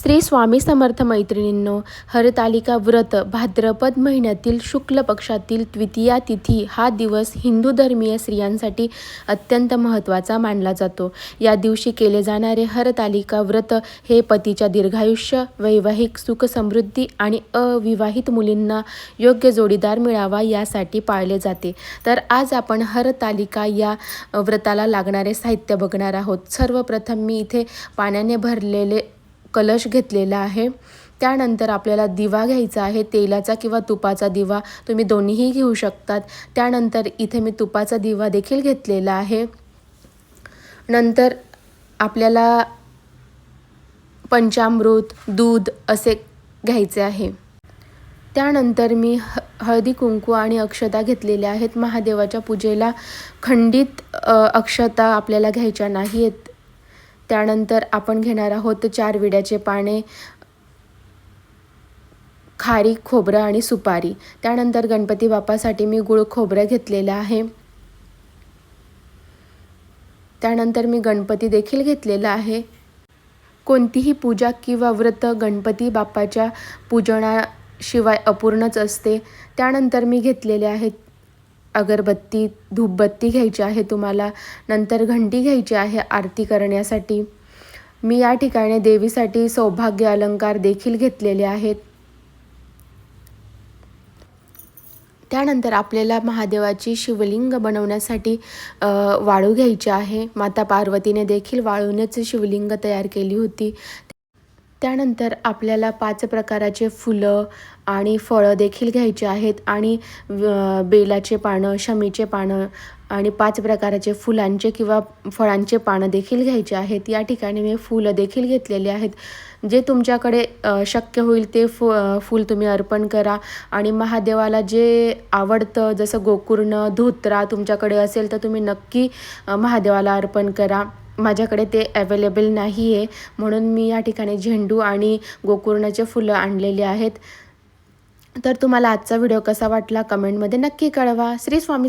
श्री स्वामी समर्थ मैत्रिणींनो हरतालिका व्रत भाद्रपद महिन्यातील शुक्ल पक्षातील द्वितीया तिथी हा दिवस हिंदू धर्मीय स्त्रियांसाठी अत्यंत महत्त्वाचा मानला जातो. या दिवशी केले जाणारे हरतालिका व्रत हे पतीच्या दीर्घायुष्य वैवाहिक सुख समृद्धी आणि अविवाहित मुलींना योग्य जोडीदार मिळावा यासाठी पाळले जाते. तर आज आपण हरतालिका या व्रताला लागणारे साहित्य बघणार आहोत. सर्वप्रथम मी इथे पाण्याने भरलेले कलश घेतलेला आहे. त्यानंतर आपल्याला दिवा घ्यायचा आहे तेलाचा किंवा तुपाचा दिवा. तुम्ही दोन्हीही घेऊ शकतात. त्यानंतर इथे मी तुपाचा दिवा देखील घेतलेला आहे. नंतर आपल्याला पंचामृत दूध असे घ्यायचे आहे. त्यानंतर मी ह हळदी कुंकू आणि अक्षता घेतलेल्या आहेत. महादेवाच्या पूजेला खंडित अक्षता आपल्याला घ्यायच्या नाही आहेत त्यानंतर आपण घेणार आहोत चार विड्याचे पाने खारी खोबरं आणि सुपारी. त्यानंतर गणपती बाप्पासाठी मी गुळ खोबरं घेतलेलं आहे. त्यानंतर मी गणपती देखील घेतलेला आहे. कोणतीही पूजा किंवा व्रत गणपती बाप्पाच्या पूजनाशिवाय अपूर्णच असते. त्यानंतर मी घेतलेले आहेत अगरबत्ती धूपबत्ती घ्यायची आहे तुम्हाला नंतर घंटी घ्यायची आहे आरती करण्यासाठी. मी या ठिकाणी देवीसाठी सौभाग्य अलंकार देखील घेतलेले आहेत. त्यानंतर आपल्याला महादेवाची शिवलिंग बनवण्यासाठी वाळू घ्यायची आहे. माता पार्वतीने देखील वाळूनेच शिवलिंग तयार केली होती. त्यानंतर आपल्याला पाच प्रकाराचे फुलं आणि फळं देखील घ्यायचे आहेत आणि बेलाचे पानं शमीचे पानं आणि पाच प्रकाराचे फुलांचे किंवा फळांचे पानं देखील घ्यायचे आहेत. या ठिकाणी मी फुलं देखील घेतलेले आहेत. जे तुमच्याकडे शक्य होईल ते फु फूल तुम्ही अर्पण करा आणि महादेवाला जे आवडतं जसं गोकुर्ण धोत्रा तुमच्याकडे असेल तर तुम्ही नक्की महादेवाला अर्पण करा. माझ्याकडे ते अवेलेबल नाही आहे म्हणून मी या ठिकाणी झेंडू आणि गोकर्णाचे फुलं आणलेली आहेत. तर तुम्हाला आजचा व्हिडिओ कसा वाटला कमेंटमध्ये नक्की कळवा. श्री स्वामी